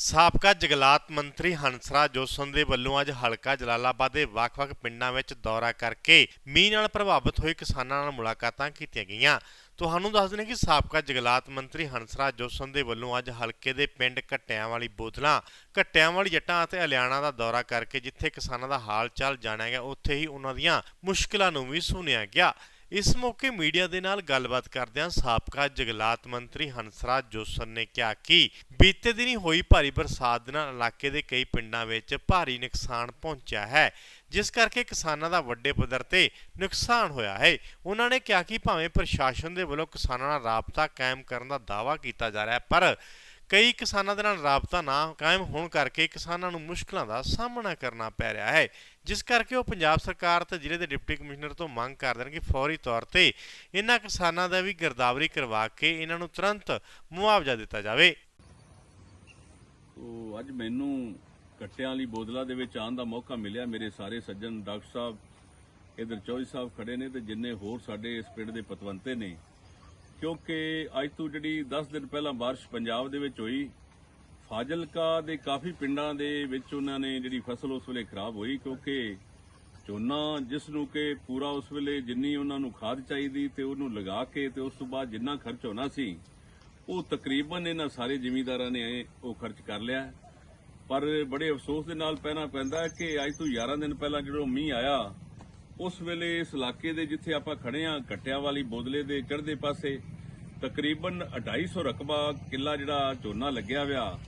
ਸਾਬਕਾ ਜੰਗਲਾਤ ਮੰਤਰੀ ਹੰਸਰਾਜ ਜੋਸਨ ਦੇ ਵੱਲੋਂ ਅੱਜ ਹਲਕਾ ਜਲਾਲਾਬਾਦ ਦੇ ਵੱਖ-ਵੱਖ ਪਿੰਡਾਂ ਵਿੱਚ ਦੌਰਾ ਕਰਕੇ ਮੀਂਹ ਨਾਲ ਪ੍ਰਭਾਵਿਤ ਹੋਏ ਕਿਸਾਨਾਂ ਨਾਲ ਮੁਲਾਕਾਤਾਂ ਕੀਤੀਆਂ ਗਈਆਂ। ਤੁਹਾਨੂੰ ਦੱਸ ਦਿੰਦੇ ਕਿ ਸਾਬਕਾ ਜੰਗਲਾਤ ਮੰਤਰੀ ਹੰਸਰਾਜ ਜੋਸਨ ਦੇ ਵੱਲੋਂ ਅੱਜ ਹਲਕੇ ਦੇ ਪਿੰਡ ਘੱਟਿਆਂ ਵਾਲੀ ਬੋਤਲਾਂ, ਘੱਟਿਆਂ ਵਾਲੀ ਜੱਟਾਂ ਅਤੇ ਹਲਿਆਣਾ ਦਾ ਦੌਰਾ ਕਰਕੇ ਜਿੱਥੇ ਕਿਸਾਨਾਂ ਦਾ ਹਾਲ ਚਾਲ ਜਾਣਿਆ ਗਿਆ, ਉੱਥੇ ਹੀ ਉਹਨਾਂ ਦੀਆਂ ਮੁਸ਼ਕਲਾਂ ਨੂੰ ਵੀ ਸੁਣਿਆ ਗਿਆ। ਇਸ ਮੌਕੇ ਮੀਡੀਆ ਦੇ ਨਾਲ ਗੱਲਬਾਤ ਕਰਦਿਆਂ ਸਾਬਕਾ ਜੰਗਲਾਤ ਮੰਤਰੀ ਹੰਸਰਾਜ ਜੋਸਨ ਨੇ ਕਿਹਾ ਕਿ ਬੀਤੇ ਦਿਨੀ ਹੋਈ ਭਾਰੀ ਬਰਸਾਤ ਦੇ ਨਾਲ ਇਲਾਕੇ ਦੇ ਕਈ ਪਿੰਡਾਂ ਵਿੱਚ ਭਾਰੀ ਨੁਕਸਾਨ ਪਹੁੰਚਿਆ ਹੈ, ਜਿਸ ਕਰਕੇ ਕਿਸਾਨਾਂ ਦਾ ਵੱਡੇ ਪੱਧਰ ਤੇ ਨੁਕਸਾਨ ਹੋਇਆ ਹੈ। ਉਹਨਾਂ ਨੇ ਕਿਹਾ ਕਿ ਭਾਵੇਂ ਪ੍ਰਸ਼ਾਸਨ ਦੇ ਵੱਲੋਂ ਕਿਸਾਨਾਂ ਨਾਲ ਰਾਬਤਾ ਕਾਇਮ ਕਰਨ ਦਾ ਦਾਅਵਾ ਕੀਤਾ ਜਾ ਰਿਹਾ ਹੈ, ਪਰ ਕਈ ਕਿਸਾਨਾਂ ਦੇ ਨਾਲ ਰਾਬਤਾ ਨਾ ਕਾਇਮ ਹੋਣ ਕਰਕੇ ਕਿਸਾਨਾਂ ਨੂੰ ਮੁਸ਼ਕਲਾਂ ਦਾ ਸਾਹਮਣਾ ਕਰਨਾ ਪੈ ਰਿਹਾ ਹੈ। ਜਿਸ ਕਰਕੇ ਉਹ ਪੰਜਾਬ ਸਰਕਾਰ ਤੇ ਜ਼ਿਲ੍ਹੇ ਦੇ ਡਿਪਟੀ ਕਮਿਸ਼ਨਰ ਤੋਂ ਮੰਗ ਕਰਦੇ ਹਨ ਕਿ ਫੌਰੀ ਤੌਰ ਤੇ ਇਹਨਾਂ ਕਿਸਾਨਾਂ ਦਾ ਵੀ ਗਿਰਦਾਵਰੀ ਕਰਵਾ ਕੇ ਇਹਨਾਂ ਨੂੰ ਤੁਰੰਤ ਮੁਆਵਜ਼ਾ ਦਿੱਤਾ ਜਾਵੇ। ਤੋ ਅੱਜ ਮੈਨੂੰ ਕੱਟਿਆਂ ਵਾਲੀ ਬੋਦਲਾ ਦੇ ਵਿੱਚ ਆਉਣ ਦਾ ਮੌਕਾ ਮਿਲਿਆ। ਮੇਰੇ ਸਾਰੇ ਸੱਜਣ ਡਾਕਟਰ ਸਾਹਿਬ, ਇਧਰ ਚੌਧਰੀ ਸਾਹਿਬ ਖੜੇ ਨੇ ਤੇ ਜਿੰਨੇ ਹੋਰ ਸਾਡੇ ਇਸ ਪਿੰਡ ਦੇ ਪਤਵੰਤੇ ਨੇ ਕਿਉਂਕਿ ਅੱਜ ਤੋਂ ਜਿਹੜੀ 10 ਦਿਨ ਪਹਿਲਾਂ ਬਾਰਿਸ਼ ਪੰਜਾਬ ਦੇ ਵਿੱਚ ਹੋਈ, ਫਾਜ਼ਿਲਕਾ ਦੇ ਕਾਫੀ ਪਿੰਡਾਂ ਦੇ ਵਿੱਚ ਉਹਨਾਂ ਨੇ ਜਿਹੜੀ ਫਸਲ ਉਸ ਵੇਲੇ ਖਰਾਬ ਹੋਈ ਕਿਉਂਕਿ ਝੋਨਾ ਜਿਸ ਨੂੰ ਕਿ ਪੂਰਾ ਉਸ ਵੇਲੇ ਜਿੰਨੀ ਉਹਨਾਂ ਨੂੰ ਖਾਦ ਚਾਹੀਦੀ ਤੇ ਉਹਨੂੰ ਲਗਾ ਕੇ ਤੇ ਉਸ ਤੋਂ ਬਾਅਦ ਜਿੰਨਾ ਖਰਚ ਹੋਣਾ ਸੀ, ਉਹ ਤਕਰੀਬਨ ਇਹਨਾਂ ਸਾਰੇ ਜ਼ਿਮੀਂਦਾਰਾਂ ਨੇ ਉਹ ਖਰਚ ਕਰ ਲਿਆ। ਪਰ ਬੜੇ ਅਫਸੋਸ ਦੇ ਨਾਲ ਪਹਿਣਾ ਪੈਂਦਾ ਕਿ ਅੱਜ ਤੋਂ 11 ਦਿਨ ਪਹਿਲਾਂ ਜਦੋਂ ਮੀਂਹ ਆਇਆ ਉਸ ਵੇਲੇ ਇਸ ਇਲਾਕੇ ਦੇ ਜਿੱਥੇ ਆਪਾਂ ਖੜੇ ਆ ਘੱਟਿਆਂ ਵਾਲੀ ਬੋਦਲੇ ਦੇ ਚੜ੍ਹਦੇ ਪਾਸੇ, ਤਕਰੀਬਨ 250 ਰਕਬਾ ਕਿੱਲਾ ਜਿਹੜਾ ਝੋਨਾ ਲੱਗਿਆ ਹੋਇਆ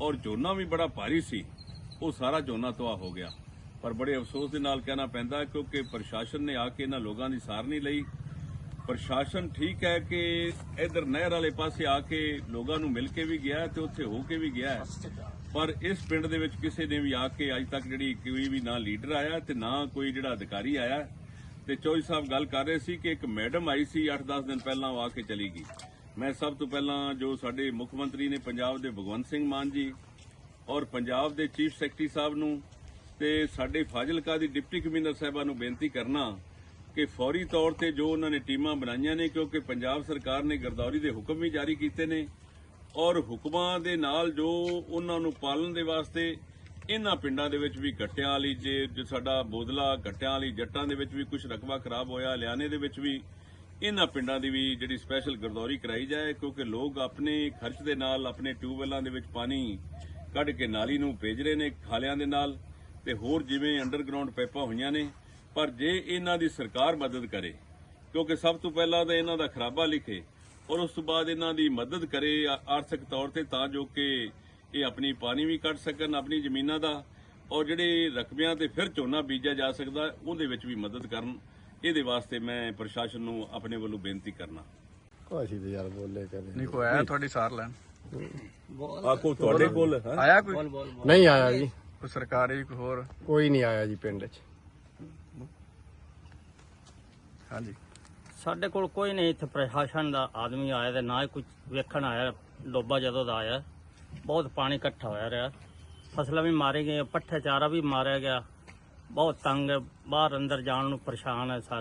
ਔਰ ਝੋਨਾ ਵੀ ਬੜਾ ਭਾਰੀ ਸੀ, ਉਹ ਸਾਰਾ ਝੋਨਾ ਤਬਾਹ ਹੋ ਗਿਆ। ਪਰ ਬੜੇ ਅਫਸੋਸ ਦੇ ਨਾਲ ਕਹਿਣਾ ਪੈਂਦਾ ਹੈ ਕਿਉਂਕਿ ਪ੍ਰਸ਼ਾਸਨ ਨੇ ਆ ਕੇ ਇਹਨਾਂ ਲੋਕਾਂ ਦੀ ਸਾਰ ਨਹੀਂ ਲਈ। ਪ੍ਰਸ਼ਾਸਨ ਠੀਕ ਹੈ ਕਿ ਇਧਰ ਨਹਿਰ ਵਾਲੇ ਪਾਸੇ ਆ ਕੇ ਲੋਕਾਂ ਨੂੰ ਮਿਲ ਕੇ ਵੀ ਗਿਆ ਹੈ ਤੇ ਉੱਥੇ ਹੋ ਕੇ ਵੀ ਗਿਆ ਪਰ ਇਸ ਪਿੰਡ ਦੇ ਵਿੱਚ ਕਿਸੇ ਨੇ ਵੀ ਆ ਕੇ ਅੱਜ ਤੱਕ ਜਿਹੜੀ ਕੋਈ ਵੀ ਨਾ ਲੀਡਰ ਆਇਆ ਤੇ ਨਾ ਕੋਈ ਜਿਹੜਾ ਅਧਿਕਾਰੀ ਆਇਆ, ਤੇ ਚੌਧਰੀ ਸਾਹਿਬ ਗੱਲ ਕਰ ਰਹੇ ਸੀ ਕਿ ਇੱਕ ਮੈਡਮ ਆਈ ਸੀ 8-10 ਦਿਨ ਪਹਿਲਾਂ ਉਹ ਆ ਕੇ ਚਲੀ ਗਈ। ਮੈਂ ਸਭ ਤੋਂ ਪਹਿਲਾਂ ਜੋ ਸਾਡੇ ਮੁੱਖ ਮੰਤਰੀ ਨੇ ਪੰਜਾਬ ਦੇ ਭਗਵੰਤ ਸਿੰਘ ਮਾਨ ਜੀ ਔਰ ਪੰਜਾਬ ਦੇ ਚੀਫ ਸੈਕਟਰੀ ਸਾਹਿਬ ਨੂੰ ਤੇ ਸਾਡੇ ਫਾਜ਼ਿਲਕਾ ਦੀ ਡਿਪਟੀ ਕਮਿਸ਼ਨਰ ਸਾਹਿਬਾਂ ਨੂੰ ਬੇਨਤੀ ਕਰਨਾ ਕਿ ਫੌਰੀ ਤੌਰ ਤੇ ਜੋ ਉਹਨਾਂ ਨੇ ਟੀਮਾਂ ਬਣਾਈਆਂ ਨੇ, ਕਿਉਂਕਿ ਪੰਜਾਬ ਸਰਕਾਰ ਨੇ ਗਰਦੌਰੀ ਦੇ ਹੁਕਮ ਵੀ ਜਾਰੀ ਕੀਤੇ ਨੇ ਔਰ ਹੁਕਮਾਂ ਦੇ ਨਾਲ ਜੋ ਉਹਨਾਂ ਨੂੰ ਪਾਲਣ ਦੇ ਵਾਸਤੇ ਇਹਨਾਂ ਪਿੰਡਾਂ ਦੇ ਵਿੱਚ ਵੀ ਗੱਟਿਆਂ ਵਾਲੀ ਜੇ ਜੋ ਸਾਡਾ ਬੋਦਲਾ ਗੱਟਿਆਂ ਵਾਲੀ ਜੱਟਾਂ ਦੇ ਵਿੱਚ ਵੀ ਕੁਝ ਰਕਬਾ ਖਰਾਬ ਹੋਇਆ ਲਿਆਣੇ ਦੇ ਵਿੱਚ ਵੀ ਇਹਨਾਂ ਪਿੰਡਾਂ ਦੀ ਵੀ ਜਿਹੜੀ ਸਪੈਸ਼ਲ ਗਰਦੌਰੀ ਕਰਾਈ ਜਾਏ, ਕਿਉਂਕਿ ਲੋਕ ਆਪਣੇ ਖਰਚ ਦੇ ਨਾਲ, ਆਪਣੇ ਟਿਊਬਵੈੱਲਾਂ ਦੇ ਵਿੱਚ ਪਾਣੀ ਕੱਢ ਕੇ ਨਾਲੀ ਨੂੰ ਭੇਜ ਰਹੇ ਨੇ ਖਾਲਿਆਂ ਦੇ ਨਾਲ ਤੇ ਹੋਰ ਜਿਵੇਂ ਅੰਡਰਗਰਾਉਂਡ ਪਾਈਪਾਂ ਹੋਈਆਂ ਨੇ, ਪਰ ਜੇ ਇਹਨਾਂ ਦੀ ਸਰਕਾਰ ਮਦਦ ਕਰੇ, ਕਿਉਂਕਿ ਸਭ ਤੋਂ ਪਹਿਲਾਂ ਤਾਂ ਇਹਨਾਂ ਦਾ ਖਰਾਬਾ ਲਿਖੇ ਔਰ ਉਸ ਤੋਂ ਬਾਅਦ ਇਹਨਾਂ ਦੀ ਮਦਦ ਕਰੇ ਆ- ਆਰਥਿਕ ਤੌਰ ਤੇ ਤਾਂ ਜੋ ਕਿ ਇਹ ਆਪਣੀ ਪਾਣੀ ਵੀ ਕੱਢ ਸਕਣ ਆਪਣੀ ਜ਼ਮੀਨਾਂ ਦਾ। ਔਰ ਜਿਹੜੇ ਰਕਬਿਆਂ ਤੇ ਫਿਰ ਝੋਨਾ ਬੀਜਿਆ ਜਾ ਸਕਦਾ ਉਹਦੇ ਵਿੱਚ ਵੀ ਮਦਦ ਕਰਨ। ਇਹਦੇ ਵਾਸਤੇ ਮੈਂ ਪ੍ਰਸ਼ਾਸਨ ਨੂੰ ਆਪਣੇ ਵੱਲੋਂ ਬੇਨਤੀ ਕਰਨਾ। ਅਸੀਂ ਤੇ ਯਾਰ ਬੋਲੇ ਕਦੇ ਨਹੀਂ ਕੋਈ ਆਇਆ ਤੁਹਾਡੀ ਸਾਰ ਲੈਣ? ਆਕੋ ਤੁਹਾਡੇ ਕੋਲ ਆਇਆ ਕੋਈ? ਨਹੀਂ ਆਇਆ ਜੀ। ਕੋਈ ਸਰਕਾਰੀ ਕੋਈ ਹੋਰ? ਕੋਈ ਨਹੀਂ ਆਇਆ ਜੀ ਪਿੰਡ 'ਚ। ਹਾਂਜੀ। ਸਾਡੇ ਕੋਲ ਕੋਈ ਨਹੀਂ ਇੱਥੇ ਪ੍ਰਸ਼ਾਸਨ ਦਾ ਆਦਮੀ ਆਇਆ ਤੇ ਨਾ ਹੀ ਕੁਝ ਵੇਖਣ ਆਇਆ ਡੋਬਾ ਜਦੋਂ ਦਾ ਆਇਆ। ਬਹੁਤ ਪਾਣੀ ਇਕੱਠਾ ਹੋਇਆ ਰਿਹਾ। ਫਸਲਾਂ ਵੀ ਮਾਰੀ ਗਈਆਂ, ਪੱਠੇ ਚਾਰਾ ਵੀ ਮਾਰਿਆ ਗਿਆ। ਬਹੁਤ ਤੰਗ ਹੈ, ਬਾਹਰ ਅੰਦਰ ਜਾਣ ਨੂੰ ਪਰੇਸ਼ਾਨ ਹੈ ਸਾਰੇ।